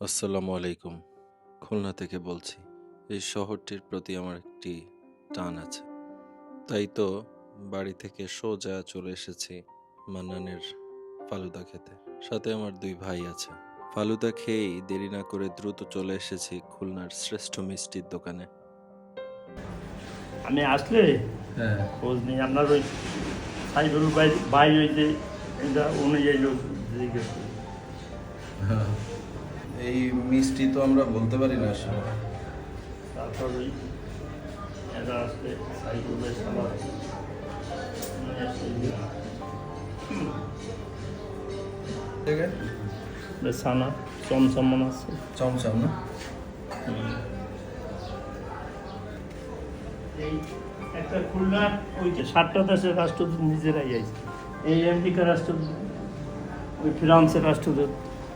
আসসালামু আলাইকুম। খুলনা থেকে বলছি এই শহরটির প্রতি আমার একটি টান আছে। তাই তো বাড়ি থেকে সোজা চলে এসেছি মান্নানের ফালুদা খেতে। সাথে আমার দুই ভাই আছে। ফালুদা খেয়েই দেরি না করে দ্রুত চলে এসেছি খুলনার শ্রেষ্ঠ মিষ্টির দোকানে। আমি আসলে হ্যাঁ। খোঁজ নিই আপনার ওই সাইবুল ভাই ভাই ওই যে অনুযায়ী লোক জিজ্ঞেস করি। এই মিষ্টি তো আমরা বলতে পারি না আসলে। তারপর এরা আসলে আছে। চমচম না? এই একটা ওই যে সাতটা দেশের রাষ্ট্রদূত নিজেরাই আইছে। এই আমেরিকার রাষ্ট্রদূত ওই ফ্রান্সের রাষ্ট্রদূত।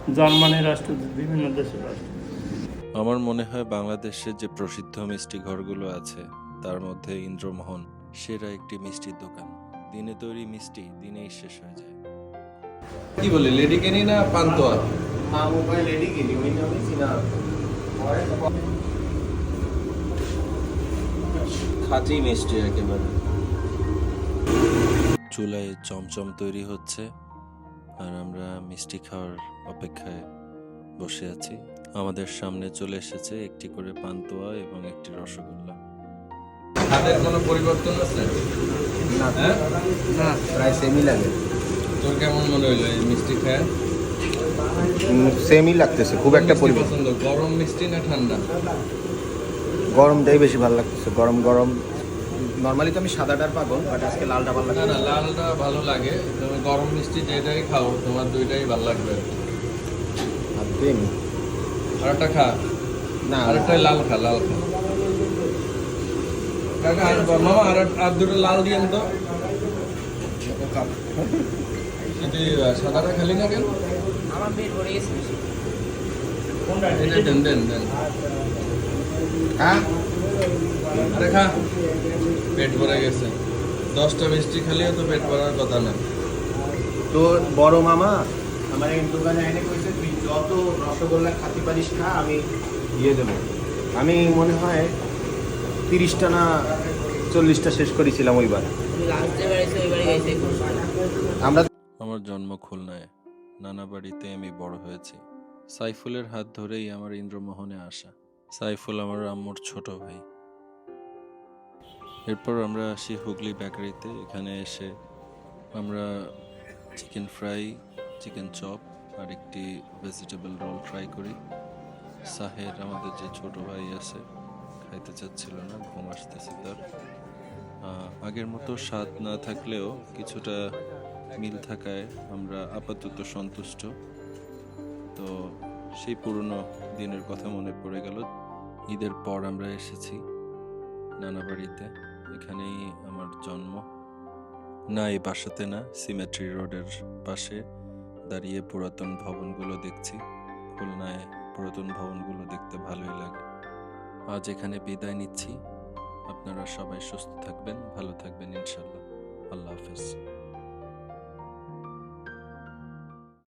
জার্মানির রাষ্ট্রদূত বিভিন্ন দেশের রাষ্ট্রদূত আমার মনে হয় বাংলাদেশের যে প্রসিদ্ধ মিষ্টি ঘরগুলো আছে তার মধ্যে ইন্দ্রমোহন সেরা একটি মিষ্টির দোকান। দিনে তৈরি মিষ্টি দিনেই শেষ হয়ে যায়। কি বলে লেডি কেনি না পান্তোয়া লেডি কেনি ওই নামে চিনা। খাঁটি মিষ্টি একেবারে। চুলায় চমচম তৈরি হচ্ছে আর আমরা মিষ্টি খাওয়ার অপেক্ষায় বসে আছি। আমাদের সামনে চলে এসেছে একটি করে পান্তুয়া এবং একটি রসগোল্লা। খাদের কোনো পরিবর্তন আছে? না। হ্যাঁ? প্রায় সেমই লাগে। তোর কেমন মনে হইল এই মিষ্টি খায়? সেমই লাগতেছে খুব একটা পরিবর্তন। গরম মিষ্টি না ঠান্ডা? গরমটাই বেশি ভালো লাগতেছে গরম গরম। নর্মালি তো আমি সাদাটার পাগল বাট আজকে লালটা ভালো না লাগছে। না লালটা ভালো লাগে। তুমি গরম মিষ্টি যেটাই খাও তোমার দুইটাই ভালো লাগবে। আর দিন আর একটা খা। না। আরেকটা লাল খা লাল খা। কাকা আর মামা আর আর দুটো লাল দিয়েন তো। যদি সাদাটা খালি না কেন? আমার পেট ভরে গেছে কোনটা এটা দেন দেন দেন। হ্যাঁ? আরে খা। পেট ভরে গেছে। দশটা মিষ্টি খালিও তো পেট ভরার কথা না। তো বড় মামা? আমার এই দোকানে এনে কইছে তুই যত রসগোল্লা খাতে পারিস খা আমি দিয়ে দেবো। আমি মনে হয় তিরিশটা না চল্লিশটা শেষ করেছিলাম ওইবার। আমরা আমার জন্ম খুলনায়। নানা বাড়িতে আমি বড় হয়েছি। সাইফুলের হাত ধরেই আমার ইন্দ্রমোহনে আসা। সাইফুল আমার আম্মুর ছোট ভাই। এরপর আমরা আসি হুগলি বেকারিতে। এখানে এসে আমরা চিকেন ফ্রাই চিকেন চপ আর একটি ভেজিটেবল রোল ট্রাই করি। সাহের আমাদের যে ছোট ভাই আছে, খাইতে চাচ্ছিল না, ঘুম আসতেছে তার। আগের মতো স্বাদ না থাকলেও কিছুটা মিল থাকায় আমরা আপাতত সন্তুষ্ট। তো সেই পুরনো দিনের কথা মনে পড়ে গেল। ঈদের পর আমরা এসেছি নানা বাড়িতে। এখানেই আমার জন্ম। না, এই বাসাতে না সিমেট্রি রোডের পাশে দাঁড়িয়ে পুরাতন ভবনগুলো দেখছি। খুলনায় পুরাতন ভবনগুলো দেখতে ভালোই লাগে। আজ এখানে বিদায় নিচ্ছি। আপনারা সবাই সুস্থ থাকবেন, ভালো থাকবেন ইনশাল্লাহ আল্লাহ হাফেজ।